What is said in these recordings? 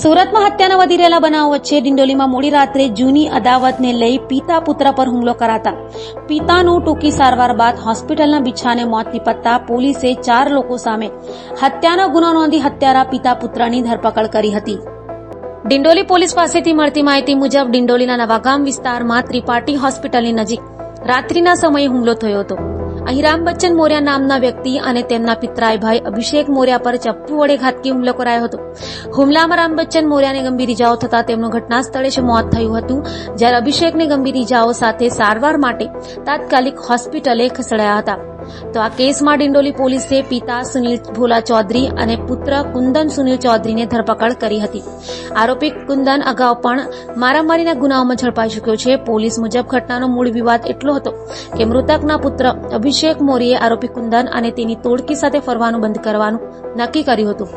સુરતમાં હત્યાના વધી રહેલા બનાવ વચ્ચે ડિંડોલીમાં મોડી રાત્રે જૂની અદાવતને લઈ પિતા પુત્ર પર હુમલો કરાતા. પિતાનું ટૂંકી સારવાર બાદ હોસ્પિટલના બિછાને મોત નીપજતા પોલીસે ચાર લોકો સામે હત્યાનો ગુનો નોંધી હત્યારા પિતા પુત્રની ધરપકડ કરી હતી. ડિંડોલી પોલીસ પાસેથી મળતી માહિતી મુજબ ડિંડોલીના નવાગામ વિસ્તારમાં ત્રિપાઠી હોસ્પિટલની નજીક રાત્રિના સમયે હુમલો થયો હતો. અહીં રામ બચ્ચન મોર્યા નામના વ્યક્તિ અને તેમના પિતરાય ભાઈ અભિષેક મોર્યા પર ચપ્પુ વડે ઘાતકી હુમલો કરાયો હતો. હુમલામાં રામ બચ્ચન મોર્યાને ગંભીર ઇજાઓ થતા તેમનું ઘટના સ્થળે જ મોત થયું હતું, જ્યારે અભિષેકને ગંભીર ઇજાઓ સાથે સારવાર માટે તાત્કાલિક હોસ્પિટલે ખસેડાયા હતા. તો આ કેસમાં ડિંડોલી પોલીસે પિતા સુનિલ ભોલા ચૌધરી અને પુત્ર કુંદન સુનિલ ચૌધરીને ધરપકડ કરી હતી. આરોપી કુંદન અગાઉ પણ મારામારીના ગુનાઓમાં ઝડપાઈ ચૂક્યો છે. પોલીસ મુજબ ઘટનાનો મૂળ વિવાદ એટલો હતો કે મૃતકના પુત્ર અભિષેક મોરીએ આરોપી કુંદન અને તેની તોડકી સાથે ફરવાનું બંધ કરવાનું નક્કી કર્યું હતું.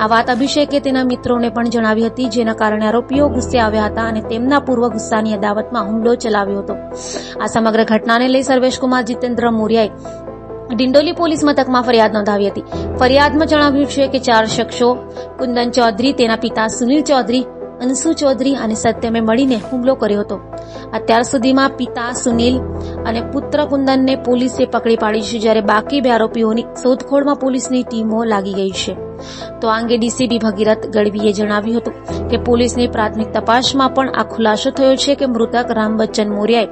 આ વાત અભિષેકે તેના મિત્રોને પણ જણાવી હતી, જેના કારણે આરોપીઓ ગુસ્સે આવ્યા હતા અને તેમના પૂર્વ ગુસ્સાની અદાવતમાં હુમલો ચલાવ્યો હતો. આ સમગ્ર ઘટનાને લઈ સર્વેશકુમાર જીતેન્દ્ર મોર્યાએ ડિંડોલી પોલીસ મથકમાં ફરિયાદ નોંધાવી હતી. ફરિયાદમાં જણાવ્યું છે કે ચાર શખ્સો, કુંદન ચૌધરી, તેના પિતા સુનિલ ચૌધરી અનસુ ચૌધરી અને સત્યમે મળીને હુમલો કર્યો હતો. અત્યાર સુધીમાં પિતા સુનિલ અને પુત્ર કુંદનને પોલીસે પકડી પાડી છે જ્યારે બાકી બે આરોપીઓની શોધખોળમાં પોલીસની ટીમો લાગી ગઈ છે. તો આ અંગે ડીસીપી ભગીરથ ગઢવીએ જણાવ્યું હતું કે પોલીસની પ્રાથમિક તપાસમાં પણ આ ખુલાસો થયો છે કે મૃતક રામ બચ્ચન મોર્યાએ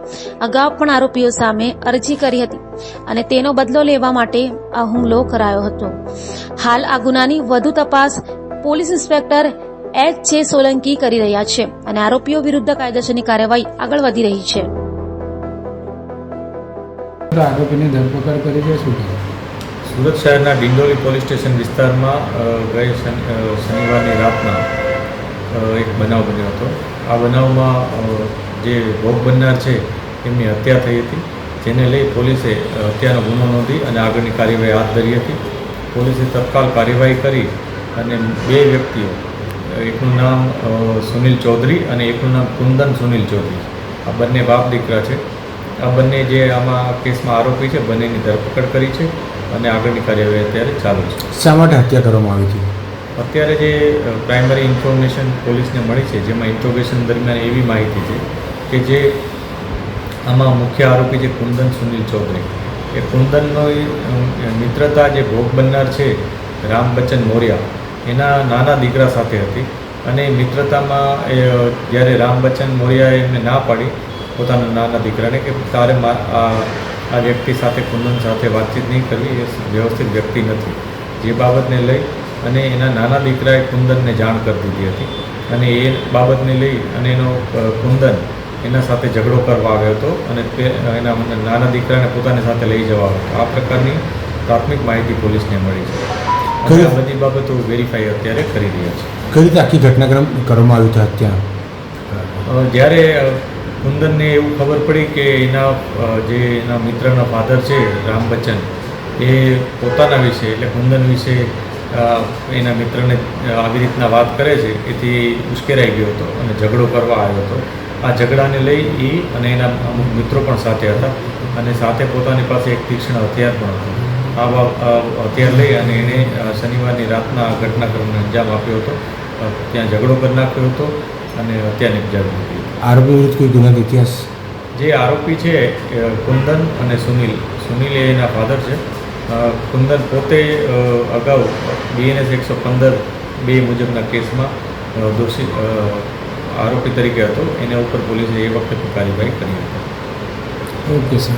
અગાઉ પણ આરોપીઓ સામે અરજી કરી હતી અને તેનો બદલો લેવા માટે આ હુમલો કરાયો હતો. હાલ આ ગુનાની વધુ તપાસ પોલીસ ઇન્સ્પેક્ટર એચ છે સોલંકી કરી રહ્યા છે અને આરોપીઓ વિરુદ્ધ કાયદેસરની કાર્યવાહી આગળ વધી રહી છે. આરોપીની ધરપકડ કરી છે શું સુરત શહેરના ડિંડોલી પોલીસ સ્ટેશન વિસ્તારમાં ગઈ શનિવારની રાતના એક બનાવ બન્યો હતો. આ બનાવમાં જે ભોગ બનનાર છે એમની હત્યા થઈ હતી જેને લઈ પોલીસે હત્યાનો ગુનો નોંધી અને આગળની કાર્યવાહી હાથ ધરી હતી. પોલીસે તત્કાલ કાર્યવાહી કરી અને બે વ્યક્તિઓ એકનું નામ સુનિલ ચૌધરી અને એકનું નામ કુંદન સુનિલ ચૌધરી. આ બંને બાપ દીકરા છે. આ બંને જે આમાં કેસમાં આરોપી છે બંનેની ધરપકડ કરી છે અને આગળની કાર્યવાહી અત્યારે ચાલુ છે. શા માટે હત્યા કરવામાં આવી હતી? અત્યારે જે પ્રાઇમરી ઇન્ફોર્મેશન પોલીસને મળી છે જેમાં ઇન્ટ્રોગેશન દરમિયાન એવી માહિતી છે કે જે આમાં મુખ્ય આરોપી છે કુંદન સુનિલ ચૌધરી. એ કુંદનનો મિત્રતા જે ભોગ બનનાર છે રામ બચ્ચન મોર્યા એના નાના દીકરા સાથે હતી. અને મિત્રતામાં એ, જ્યારે રામ બચ્ચન મોરિયાએ એમને ના પાડી, પોતાના નાના દીકરાને કે તારે આ વ્યક્તિ સાથે, કુંદન સાથે વાતચીત નહીં કરવી, એ વ્યવસ્થિત વ્યક્તિ નથી. જે બાબતને લઈ અને એના નાના દીકરાએ કુંદનને જાણ કરી દીધી હતી. અને એ બાબતને લઈ અને એનો કુંદન એના સાથે ઝઘડો કરવા આવ્યો હતો અને તે, એના નાના દીકરાને પોતાની સાથે લઈ જવા આવ્યો આ પ્રકારની પ્રાથમિક માહિતી પોલીસને મળી છે. બધી બાબતો વેરીફાઈ અત્યારે કરી રહ્યા છે. કઈ રીતે આખી ઘટનાક્રમ કરવામાં આવ્યું હતું ત્યાં? જ્યારે કુંદનને એવું ખબર પડી કે એના જે એના મિત્રના ફાધર છે રામ બચ્ચન એ પોતાના વિશે એટલે કુંદન વિશે એના મિત્રને આવી રીતના વાત કરે છે એથી ઉશ્કેરાઈ ગયો હતો અને ઝઘડો કરવા આવ્યો હતો. આ ઝઘડાને લઈ એ અને એના અમુક મિત્રો પણ સાથે હતા અને સાથે પોતાની પાસે એક તીક્ષ્ણ હથિયાર પણ હતું. આ બા- આ હથિયાર લઈ અને એણે શનિવારની રાતના ઘટનાક્રમને અંજામ આપ્યો હતો. ત્યાં ઝઘડો કરી નાખ્યો હતો અને હત્યા નિપજાવી હતી. આરોપી વિરુદ્ધ કોઈ ગુનાનો ઇતિહાસ? જે આરોપી છે કુંદન અને સુનિલ. સુનિલ એના ફાધર છે. કુંદન પોતે અગાઉ બીએનએસ એકસો પંદર બે મુજબના કેસમાં દોષી આરોપી તરીકે હતો. એના ઉપર પોલીસે એ વખતે કાર્યવાહી કરી હતી. Okay sir.